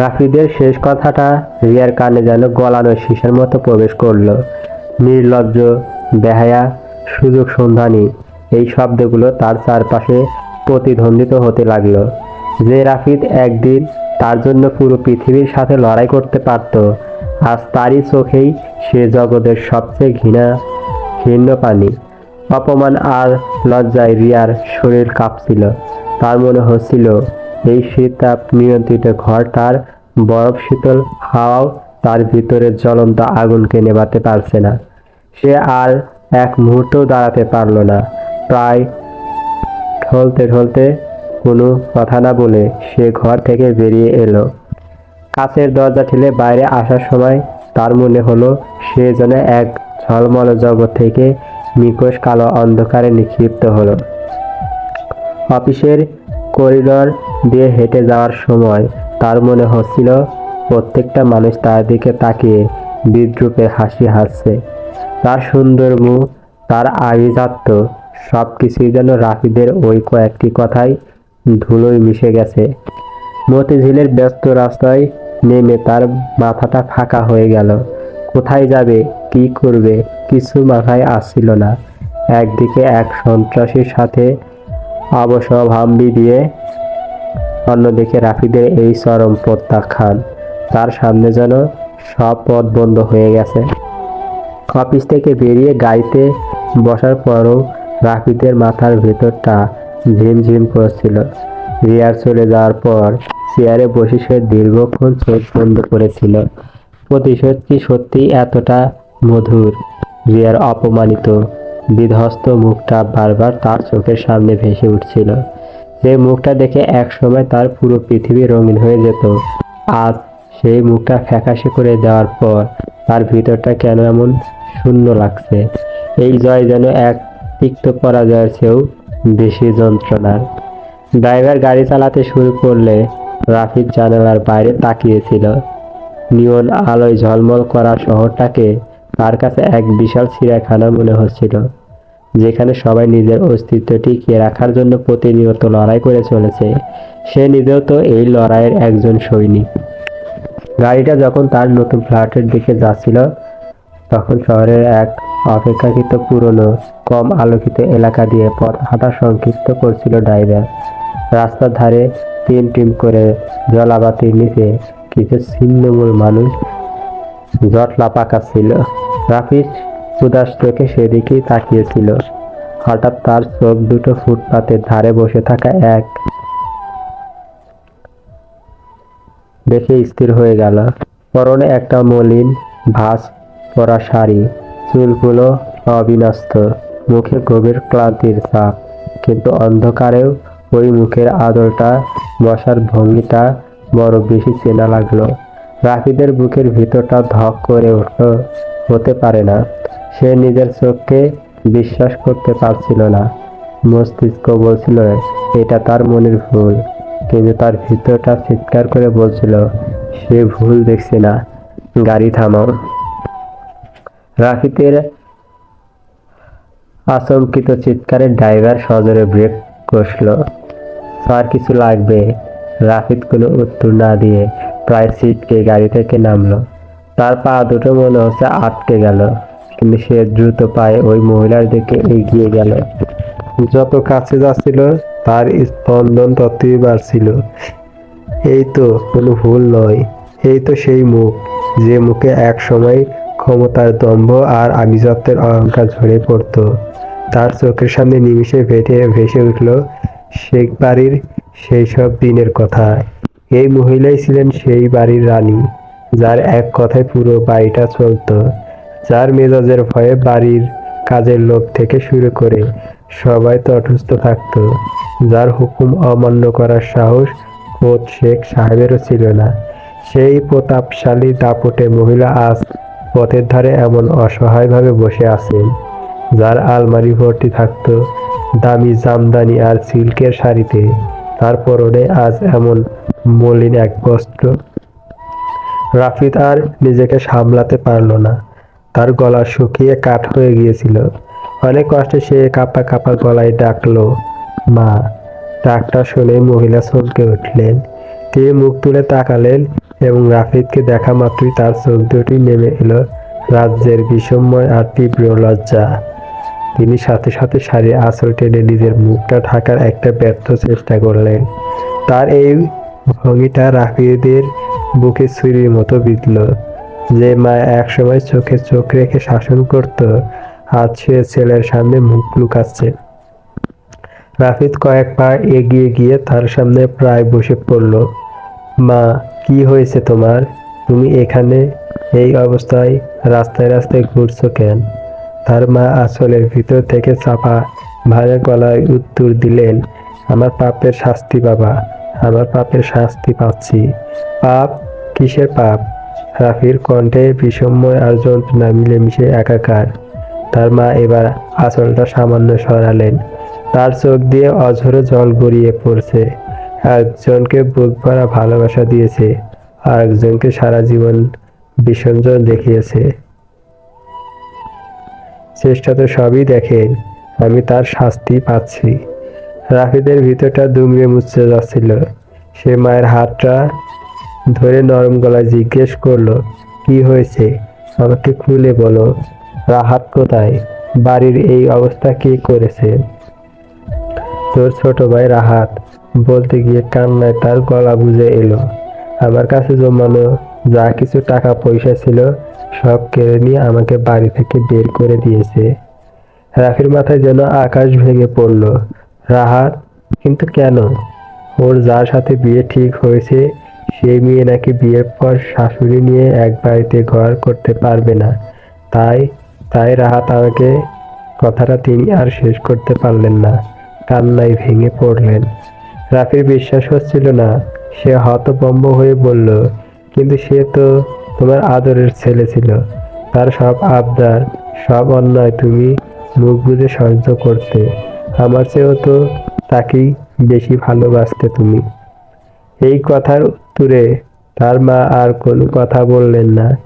রাফিদের শেষ কথাটা রিয়ার কানে যেন গলানো শিশার মতো প্রবেশ করল। নির্লজ্জ, বেহায়া, সুযোগ সন্ধানী এই শব্দগুলো তার চারপাশে প্রতিধ্বন্দিত হতে লাগল। যে রাফিদ একদিন তার জন্য পুরো পৃথিবীর সাথে লড়াই করতে পারত, আজ তারই চোখেই সে জগতের সবচেয়ে ঘৃণা, ঘৃণ্য পানি অপমান আর লজ্জায় রিয়ার শরীর কাঁপছিল, তার মনে হচ্ছিল এই শীত তাপ নিয়ন্ত্রিত ঘর তার বরফ শীতল হাওয়াও তার ভিতরের জ্বলন্ত আগুনকে নেভাতে পারছে না। সে আর এক মুহূর্তও দাঁড়াতে পারল না। প্রায় ঢলতে ঢলতে কোনো কথা না বলে সে ঘর থেকে বেরিয়ে এলো। কাছের দরজা ঠেলে বাইরে আসার সময় তার মনে হলো সে যেন এক ঝলমল জগৎ থেকে নিকোষ কালো অন্ধকারে নিক্ষিপ্ত হলো। অফিসের করিডর দিয়ে হেঁটে যাওয়ার সময় তার মনে হচ্ছিল, প্রত্যেকটা মানুষ তার দিকে তাকিয়ে বিদ্রুপে হাসি হাসছে। তার সুন্দর মুখ, তার আভিজাত্য সব কিছুই যেন রাফিদের ওই কয়েকটি কথাই ধুলোয় মিশে গেছে। মতিঝিলের ব্যস্ত রাস্তায় নেমে তার মাথাটা ফাঁকা হয়ে গেল। কোথায় যাবে, কি করবে, কিছু মাথায় আসছিল না। একদিকে এক সন্ত্রাসীর সাথে অবসভাম্বি দিয়ে অন্যদিকে রাফিদের এই চরম প্রত্যাখ্যান। তার সামনে যেন সব পথ বন্ধ হয়ে গেছে। অফিস থেকে বেরিয়ে গাড়িতে বসার পরও রাফিদের মাথার ভেতরটা ঝিমঝিম করছিল। রিয়ার চলে যাওয়ার পর চেয়ারে বসে সে দীর্ঘক্ষণ চোখ বন্ধ করেছিল। প্রতিশোধ কি সত্যি এতটা মধুর? রিয়ার অপমানিত, বিধ্বস্ত মুখটা বারবার তার চোখের সামনে ভেসে উঠছিল। যে মুখটা দেখে এক সময় তার পুরো পৃথিবী রঙিন হয়ে যেত। আজ সেই মুখটা ফ্যাকাশে করে দেওয়ার পর তার ভিতরটা কেন এমন শূন্য লাগছে? এই জয় যেন এক তিক্ত পরাজয়ের চেয়েও বেশি যন্ত্রণার। ড্রাইভার গাড়ি চালাতে শুরু করলে রাফিদ জানালার বাইরে তাকিয়েছিল। নিয়ন আলোয় ঝলমল করা শহরটাকে তার কাছে এক বিশাল চিড়িয়াখানা মনে হচ্ছিল। যেখানে সবাই নিজের অস্তিত্ব টিকিয়ে রাখার জন্য প্রতিনিয়ত লড়াই করে চলেছে, সে নিজেও তো এই লড়াইয়ের একজন সৈনিক। গাড়িটা যখন তার নতুন ফ্ল্যাটের দিকে যাচ্ছিল, তখন শহরের এক অপেক্ষাকৃত পুরনো, কম আলোকিত এলাকা দিয়ে পথ হাঁটা সংক্ষিপ্ত করছিল ড্রাইভার। রাস্তার ধারে টিম টিম করে জলাবাতির নিচে কিছু ছিন্নমূল মানুষ জটলা পাকাচ্ছিল রাফিজ উদাস চোখে সেদিকেই তাকিয়েছিল। হঠাৎ তার চোখ দুটো ফুটপাতের ধারে বসে থাকা এক দেখে স্থির হয়ে গেল। পরনে একটা মলিন ভাঁজ পরা শাড়ি, চুলগুলো অবিনস্ত, মুখে গভীর ক্লান্তির ছাপ কিন্তু অন্ধকারেও ওই মুখের আদরটা বসার ভঙ্গিটা বড় বেশি চেনা লাগল। রাফিদের বুকের ভিতরটা ধক করে উঠল, হতে পারে না। সে নিজের চোখকে বিশ্বাস করতে পারছিল না। মস্তিষ্ক বলছিল, এটা তার মনের ভুল। কিন্তু তার ভিতরটা চিৎকার করে বলছিল, সে ভুল দেখছে না। গাড়ি থামাও। রাফিদের আচমকিত চিৎকারে ড্রাইভার সজোরে ব্রেক কষল, স্যার, কিছু লাগবে? রাফিদ কোনো উত্তর না দিয়ে প্রায় সিটকে গাড়ি থেকে নামলো। তার পা দুটো মনে হচ্ছে আটকে গেল। কিন্তু সে দ্রুত পায়ে ওই মহিলার দিকে এগিয়ে গেল। যত কাছে যাচ্ছিল, তার স্পন্দন ততই বাড়ছিল। এই তো, কোনো ভুল নয়। এই তো সেই মুখ। যে মুখে এক সময় ক্ষমতার দম্ভ আর আভিজাত্যের অহংকার ঝরে পড়তো, তার চোখের সামনে নিমিষে ভেটে ভেসে উঠল শেখ বাড়ির সেই সব দিনের কথা। এই মহিলাই ছিলেন সেই বাড়ির রানী, যার এক কথায় পুরো বাড়িটা চলতো। যার মেজাজের ভয়ে বাড়ির কাজের লোক থেকে শুরু করে সবাই তটস্থ থাকতো, যার হুকুম অমান্য করার সাহস খোদ শেখ সাহেবেরও ছিল না। সেই প্রতাপশালী দাপটে মহিলা আজ পথের ধারে এমন অসহায়ভাবে বসে আছেন, যার আলমারি ভর্তি থাকতো দামি জামদানি আর সিল্কের শাড়িতে। তার পরনে আজ এমন মলিন এক বস্ত্র রাফিদ আর নিজেকে সামলাতে পারল না। তার গলা শুকিয়ে কাঠ হয়ে গিয়েছিল। অনেক কষ্টে সে কাপা কাপা গলায় ডাকলো, মা। ডাকটা শুনে মহিলা চমকে উঠলেন। তিনি মুখ তুলে তাকালেন এবং রাফিদকে দেখা মাত্রই তার চোখ দুটি নেমে এলো, রাজ্যের বিষময় আর তীব্র লজ্জা। তিনি সাথে সাথে শাড়ি আঁচল টেনে নিজের মুখটা ঢাকার একটা ব্যর্থ চেষ্টা করলেন। তার এই ভঙ্গিটা রাফিদের বুকে ছুরির মতো বিঁধল। যে মা একসময় চোখে চোখ রেখে শাসন করত, আজ সে ছেলের সামনে মুখ লুকাচ্ছে। রাফিদ কয়েক পা এগিয়ে গিয়ে তার সামনে প্রায় বসে পড়ল। মা, কি হয়েছে তোমার? তুমি এখানে এই অবস্থায় রাস্তায় রাস্তায় ঘুরছো কেন? তার মা আসলের ভিতর থেকে চাপা ভাঙা গলায় উত্তর দিলেন, আমার পাপের শাস্তি বাবা, আমার পাপের শাস্তি পাচ্ছি। পাপ? কিসের পাপ? রাফির কণ্ঠে বিষময় আর যন্ত্রণা মিলেমিশে একাকার। তার মা এবার আঁচলটা সামান্য সরালেন। তার চোখ দিয়ে অঝরে জল গড়িয়ে পড়ছে। একজনকে বুক ভরা ভালোবাসা দিয়েছে আর একজনকে সারা জীবন বিসর্জন দেখিয়েছে। চেষ্টা তো সবই দেখেন, আমি তার শাস্তি পাচ্ছি। রাফিদের ভিতরটা দুমড়ে মুচড়ে যাচ্ছিল। সে মায়ের হাতটা ধরে নরম গলায় জিজ্ঞেস করল, কি হয়েছে? আমাকে খুলে বলো। রাহাত কোথায়? বাড়ির এই অবস্থা কে করেছে? তোর ছোট ভাই রাহাত, বলতে গিয়ে কান্নায় তার গলা বুঝে এলো। আমার কাছে জমানো যা কিছু টাকা পয়সা ছিল, সব কেড়ে নিয়ে আমাকে বাড়ি থেকে বের করে দিয়েছে। রাফির মাথায় যেন আকাশ ভেঙে পড়ল। রাহাত, কিন্তু কেন? ওর যার সাথে বিয়ে ঠিক হয়েছে সেই মেয়ে নাকি বিয়ের পর শাশুড়ি নিয়ে এক বাড়িতে ঘর করতে পারবে না। তাই তাই রাহাত আমাকে কথাটা তিনি আর শেষ করতে পারলেন না। কান্নায় ভেঙে পড়লেন। রাফির বিশ্বাস হচ্ছিল না। সে হতবম্ব হয়ে বলল, কিন্তু সে তো তোমার আদরের ছেলে ছিল। তার সব আবদার, সব অন্যায় তুমি মুখ বুঝে সহ্য করতে। আমার চেয়েও তো তাকেই বেশি ভালোবাসতে তুমি। এই কথার উত্তরে তার মা আর কোনো কথা বললেন না।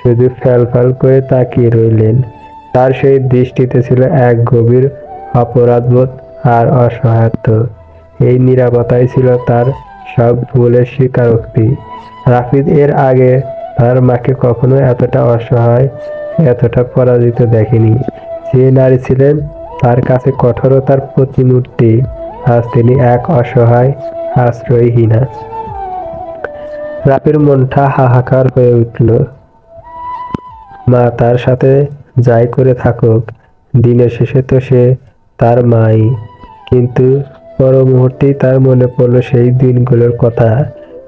শুধু ফ্যাল ফ্যাল করে তাকিয়ে রইলেন। তার সেই দৃষ্টিতে ছিল এক গভীর অপরাধবোধ আর অসহায়ত্ব। এই নিরাপত্তাই ছিল তার সব ভুলের স্বীকারোক্তি। রাফিদ এর আগে তার মাকে কখনো এতটা অসহায়, এতটা পরাজিত দেখেনি। যে নারী ছিলেন, তার কাছে কঠোরতার প্রতিমূর্তি। আজ তিনি এক অসহায়, আশ্রয়হীনা। রাফির মনটা হাহাকার হয়ে উঠল। মা তার সাথে যাই করে থাকুক, দিনের শেষে তো সে তার মাই। কিন্তু পর মুহূর্তেই তার মনে পড়ল সেই দিনগুলোর কথা।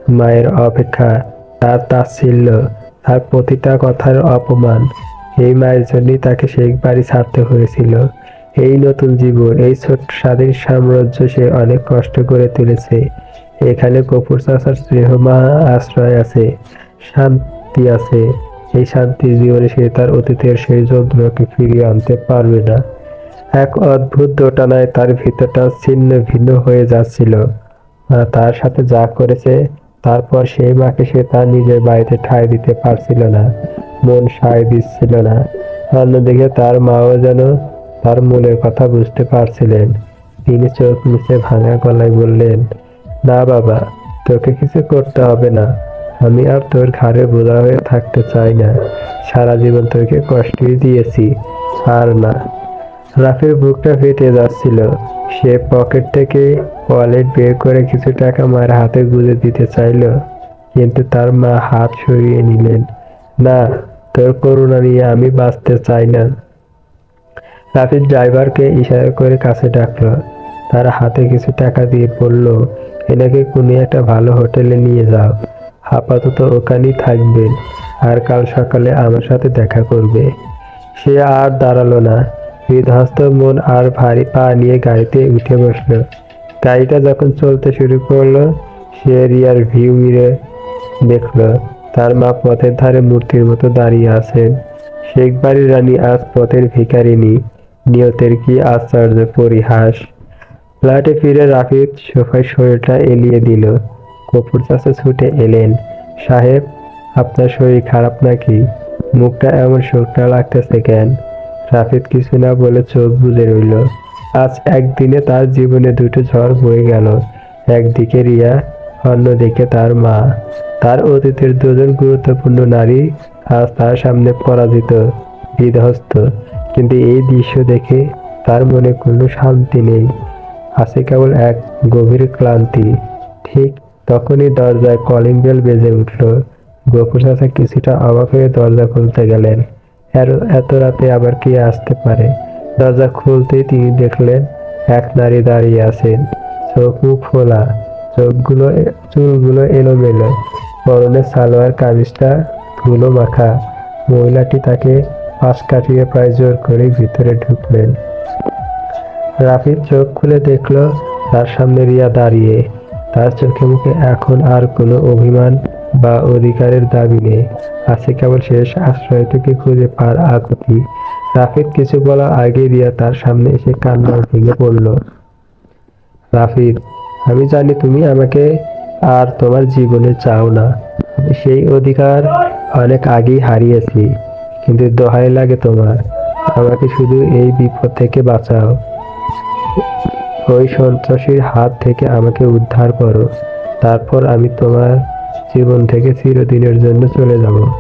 মায়ের অপেক্ষা তার তাচ্ছিল্য, তার প্রতিটা কথার অপমান। এই মায়ের জন্যই তাকে সেই বাড়ি ছাড়তে হয়েছিল। এই নতুন জীবন, এই ছোট্ট স্বাধীন সাম্রাজ্য সে অনেক কষ্ট করে তুলেছে। এখানে কপুর চাচার স্নেহমা আশ্রয় আছে, শান্তি আছে। এই শান্তির জীবনে সে তার অতীতের সেই যন্ত্রকে ফিরিয়ে আনতে পারবে না। এক অদ্ভুত দোটানায় তার ভিতরটা ছিন্ন ভিন্ন হয়ে যাচ্ছিল। তার সাথে যা করেছে, তারপর সেই মাকে সে তার নিজের বাড়িতে ঠাঁই দিতে পারছিল না, মন সায় দিচ্ছিল না। অন্যদিকে তার মাও যেন তার মনের কথা বুঝতে পারছিলেন। তিনি চোখ মুছে ভাঙা গলায় বললেন না বাবা, তোকে কিছু করতে হবে না। আমি আর তোর ঘাড়ে বোঝা হয়ে থাকতে চাই না। সারা জীবন তোকে কষ্টই দিয়েছি, আর না। রাফির বুকটা ফেটে যাচ্ছিল। সে পকেট থেকে ওয়ালেট বের করে কিছু টাকা মায়ের হাতে গুঁজে দিতে চাইল, কিন্তু তার মা হাত সরিয়ে নিলেন, না, তোর করুণা নিয়ে আমি বাঁচতে চাই না। রাফির ড্রাইভারকে ইশারা করে কাছে ডাকলো। তার হাতে কিছু টাকা দিয়ে বলল এনাকে কোনো একটা ভালো হোটেলে নিয়ে যাও। আপাতত ওখানেই থাকবেন আর কাল সকালে আমার সাথে দেখা করবে। সে আর দাঁড়াল না। বিধ্বস্ত মন আর ভারী পা নিয়ে গাড়িতে উঠে বসল। গাড়িটা যখন চলতে শুরু করল, সে রিয়ার ভিউ মিরে দেখল। তার মা পথের ধারে মূর্তির মতো দাঁড়িয়ে আছেন। শেখ বাড়ির রানী আজ পথের ভিখারিনী নিয়তের কি আশ্চর্য পরিহাস। ফ্ল্যাটে ফিরে রাফিদ সোফায় শরীরটা এলিয়ে দিল। কপুর চাষে ছুটে এলেন। সাহেব, আপনার শরীর খারাপ নাকি? মুখটা এমন শুকনা লাগতেছে কেন? রাফিদ কিছু না বলে চোখ বুজে রইল। আজ একদিনে তার জীবনে দুটো ঝড় বয়ে গেল। একদিকে রিয়া, অন্যদিকে তার মা। তার অতীতের দুজন গুরুত্বপূর্ণ নারী আজ তার সামনে পরাজিত, বিধ্বস্ত। কিন্তু এই দৃশ্য দেখে তার মনে কোনো শান্তি নেই। আছে কেবল এক গভীর ক্লান্তি। ঠিক তখনই দরজায় কলিং বেল বেজে উঠল। গফুর কিছুটা অবাক হয়ে দরজা খুলতে গেলেন। এত রাতে আবার কে আসতে পারে? দরজা খুলতেই তিনি দেখলেন এক নারী দাঁড়িয়ে আছেন। চোখ মুখ খোলা চোখগুলো চুলগুলো এলোমেলো। পরনে সালোয়ার কামিজটা ধুলো মাখা। মহিলাটি তাকে পাশ কাটিয়ে প্রায় জোর করে ভিতরে ঢুকলেন। রাফিদ চোখ খুলে দেখল, তার সামনে রিয়া দাঁড়িয়ে। তার চোখে মুখে এখন আর কোনো অভিমান বা অধিকারের দাবি নেই। আছে কেবল শেষ আশ্রয়টুকু খুঁজে পার আকুতি। রাফিদ কিছু বলার আগে রিয়া তার সামনে এসে কান্না ভেঙে পড়ল। রাফিদ আমি জানি তুমি আমাকে আর তোমার জীবনে চাও না। সেই অধিকার অনেক আগেই হারিয়েছি, কিন্তু দোহাই লাগে তোমার। আমাকে শুধু এই বিপদ থেকে বাঁচাও। ওই সন্ত্রাসীর হাত থেকে আমাকে উদ্ধার করো। তারপর আমি তোমার জীবন থেকে চিরদিনের জন্য চলে যাব।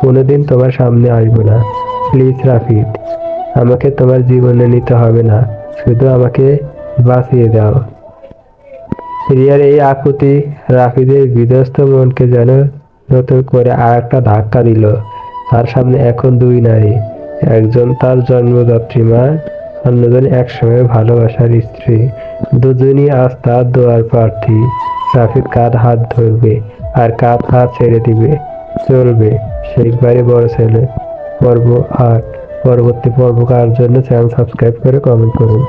কোনোদিন তোমার সামনে আসব না। প্লিজ, রাফিদ, আমাকে তোমার জীবনে নিতে হবে না। শুধু আমাকে বাঁচিয়ে দাও। রিয়ার এই আকুতি রাফিদের বিধ্বস্ত মনকে যেন নতুন করে আর একটা ধাক্কা দিল। তার সামনে এখন দুই নারী। একজন তার জন্মদাত্রী মা অন্যজন একসময় ভালোবাসার স্ত্রী। দুজনই আজ তার দোয়ার প্রার্থী। রাফিদ কাঁধ হাত ধরবে আর কাঁধ হাত ছেড়ে দিবে। চলবে শেষবারে বড় ছেলে। পর্ব আট। পরবর্তী পর্ব কার জন্য চ্যানেল সাবস্ক্রাইব করে কমেন্ট করুন।